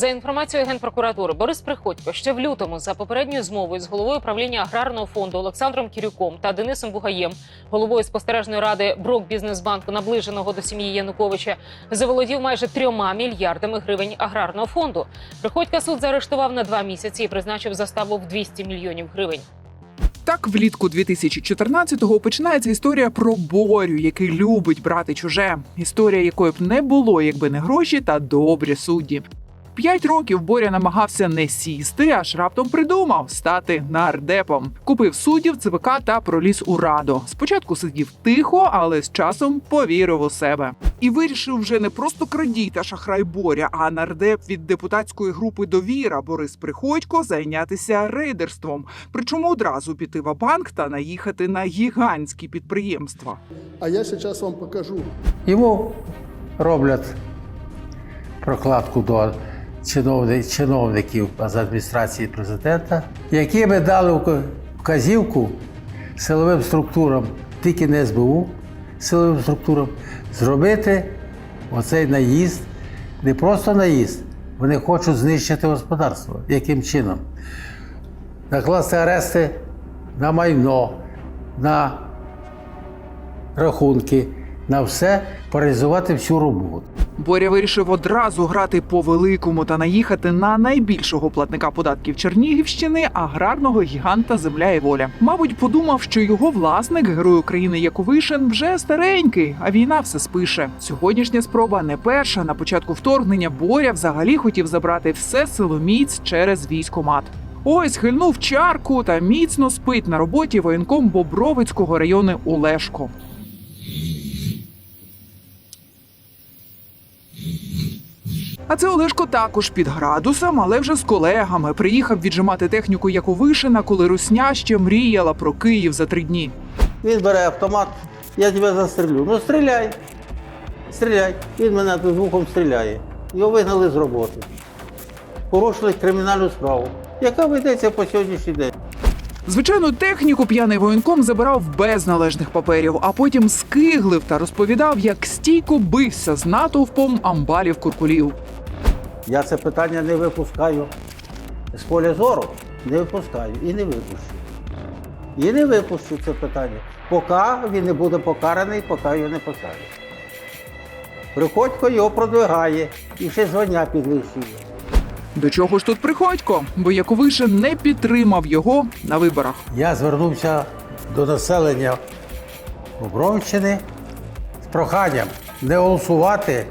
За інформацією генпрокуратури, Борис Приходько ще в лютому за попередньою змовою з головою правління аграрного фонду Олександром Кірюком та Денисом Бугаєм, головою спостережної ради Брок Бізнесбанку, наближеного до сім'ї Януковича, заволодів майже трьома мільярдами гривень аграрного фонду. Приходька суд заарештував на два місяці і призначив заставу в 200 мільйонів гривень. Так, влітку 2014-го починається історія про Борю, який любить брати чуже. Історія якої б не було, якби не гроші та добрі судді. П'ять років Боря намагався не сісти, аж раптом придумав стати нардепом. Купив суддів ЦВК та проліз у раду. Спочатку сидів тихо, але з часом повірив у себе. І вирішив вже не просто крадій та шахрай Боря, а нардеп від депутатської групи довіра Борис Приходько зайнятися рейдерством. Причому одразу піти в банк та наїхати на гігантські підприємства. А я сейчас вам покажу. Йому роблять прокладку до чиновників з адміністрації президента, які би дали вказівку силовим структурам, тільки не СБУ, силовим структурам, зробити оцей наїзд, не просто наїзд, вони хочуть знищити господарство. Яким чином? Накласти арести на майно, на рахунки, на все, паралізувати всю роботу. Боря вирішив одразу грати по великому та наїхати на найбільшого платника податків Чернігівщини аграрного гіганта Земля і воля. Мабуть, подумав, що його власник, герой України Яковишин, вже старенький, а війна все спише. Сьогоднішня спроба не перша. На початку вторгнення Боря взагалі хотів забрати все силоміць через військомат. Ось хильнув чарку та міцно спить на роботі воєнком Бобровицького району Олешко. А це Олешко також під градусом, але вже з колегами. Приїхав віджимати техніку Яковишина, коли Русня ще мріяла про Київ за три дні. Він бере автомат, я тебе застрелю. Ну стріляй. Стріляй. Він мене тут звуком стріляє. Його вигнали з роботи. Порушили кримінальну справу, яка ведеться по сьогоднішній день. Звичайну техніку п'яний воєнком забирав без належних паперів, а потім скиглив та розповідав, як стійко бився з натовпом амбалів куркулів. Я це питання не випускаю з поля зору, не випускаю і не випущу. І не випущу це питання. Поки він не буде покараний, поки його не посадять. Приходько його продвигає і ще звання підвищує. До чого ж тут приходько? Бо Яковишин не підтримав його на виборах. Я звернувся до населення Бобровщини з проханням не голосувати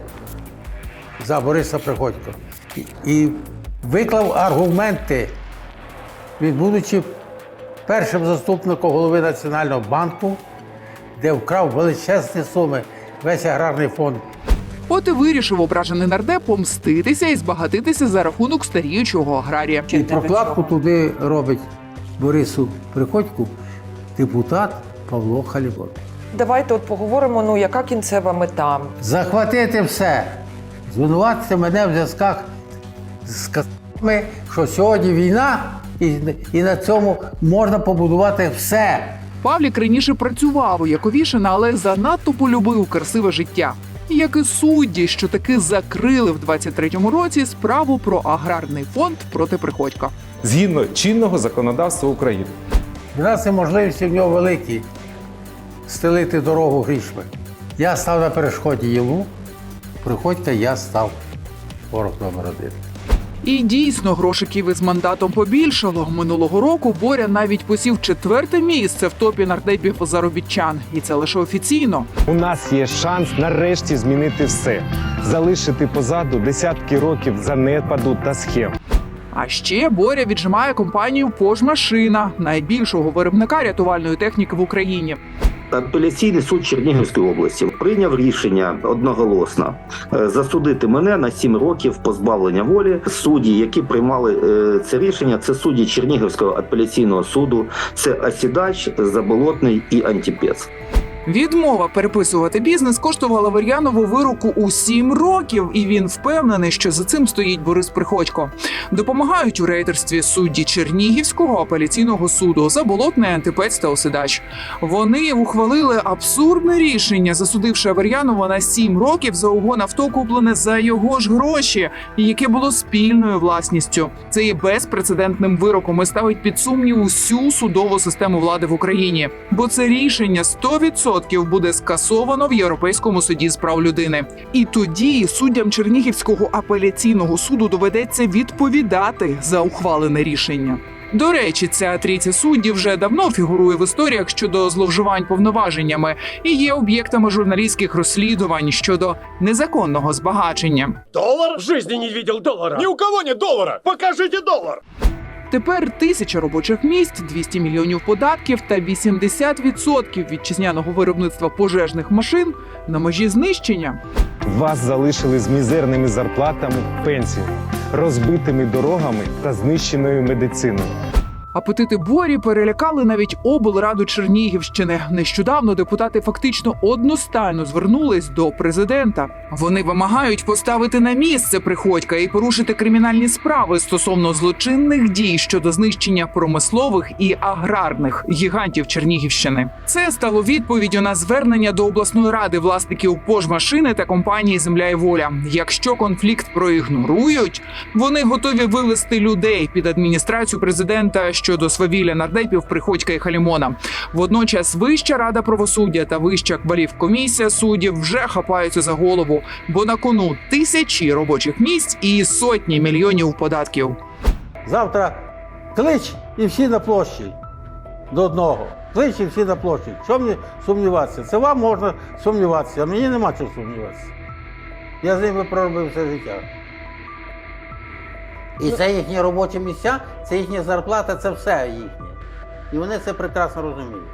за Бориса Приходько. І, і виклав аргументи, він, будучи першим заступником голови Національного банку, де вкрав величезні суми весь аграрний фонд. От і вирішив ображений нардеп помститися і збагатитися за рахунок старіючого аграрія. І прокладку туди робить Борису Приходьку депутат Павло Халібон. Давайте от поговоримо, ну яка кінцева мета? Захватити все, звинуватити мене в зв'язках з казами, що сьогодні війна, і, і на цьому можна побудувати все. Павлік раніше працював у Яковішина, але занадто полюбив красиве життя. Як і судді, що таки закрили в 23-му році справу про аграрний фонд проти Приходька. згідно чинного законодавства України. Фінансові можливості в нього великі стелити дорогу грішми. Я став на перешкоді йому, приходька, я став ворог номер один. І дійсно грошиків із мандатом побільшало. Минулого року Боря навіть посів четверте місце в топі нардепів заробітчан, і це лише офіційно. У нас є шанс нарешті змінити все, залишити позаду десятки років занепаду та схем. А ще Боря віджимає компанію Пожмашина, найбільшого виробника рятувальної техніки в Україні. Апеляційний суд Чернігівської області прийняв рішення одноголосно е, засудити мене на 7 років позбавлення волі. Судді, які приймали е, це рішення, це судді Чернігівського апеляційного суду, це Осідач, Заболотний і Антіпец. Відмова переписувати бізнес коштувала Вар'янову вироку у сім років, і він впевнений, що за цим стоїть Борис Приходько. Допомагають у рейдерстві судді Чернігівського апеляційного суду Заболотний, Антипець та Оседач. Вони ухвалили абсурдне рішення, засудивши Авер'янова на сім років за угон авто куплене за його ж гроші, яке було спільною власністю. Це є безпрецедентним вироком і ставить під сумнів усю судову систему влади в Україні. Бо це рішення 100% буде скасовано в Європейському суді з прав людини. І тоді суддям Чернігівського апеляційного суду доведеться відповідати за ухвалене рішення. До речі, ця трійця суддів вже давно фігурує в історіях щодо зловживань повноваженнями і є об'єктами журналістських розслідувань щодо незаконного збагачення. Доллар? В жизни не видел доллара. Ни у кого нет доллара. Покажите доллар. Тепер тисяча робочих місць, 200 мільйонів податків та 80% вітчизняного виробництва пожежних машин на межі знищення. Вас залишили з мізерними зарплатами, пенсіями, розбитими дорогами та знищеною медициною. Апетити борі перелякали навіть облраду Чернігівщини. Нещодавно депутати фактично одностайно звернулись до президента. Вони вимагають поставити на місце приходька і порушити кримінальні справи стосовно злочинних дій щодо знищення промислових і аграрних гігантів Чернігівщини. Це стало відповіддю на звернення до обласної ради власників пожмашини та компанії Земля і воля. Якщо конфлікт проігнорують, вони готові вивести людей під адміністрацію президента щодо свавілля нардепів Приходька і Халімона. Водночас Вища рада правосуддя та Вища кваліфкомісія суддів вже хапаються за голову, бо на кону тисячі робочих місць і сотні мільйонів податків. Завтра клич і всі на площі. До одного. Клич і всі на площі. Що мені сумніватися? Це вам можна сумніватися, а мені нема чого сумніватися. Я з ними проробив все життя. І це їхні робочі місця, це їхня зарплата, це все їхнє. І вони це прекрасно розуміють.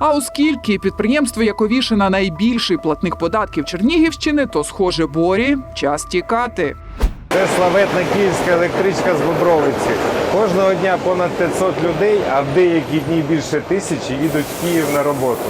А оскільки підприємство Яковішина найбільший платник податків Чернігівщини, то схоже борі час тікати. Це славетна київська електричка з Бобровиці. Кожного дня понад 500 людей, а в деякі дні більше тисячі їдуть в Київ на роботу.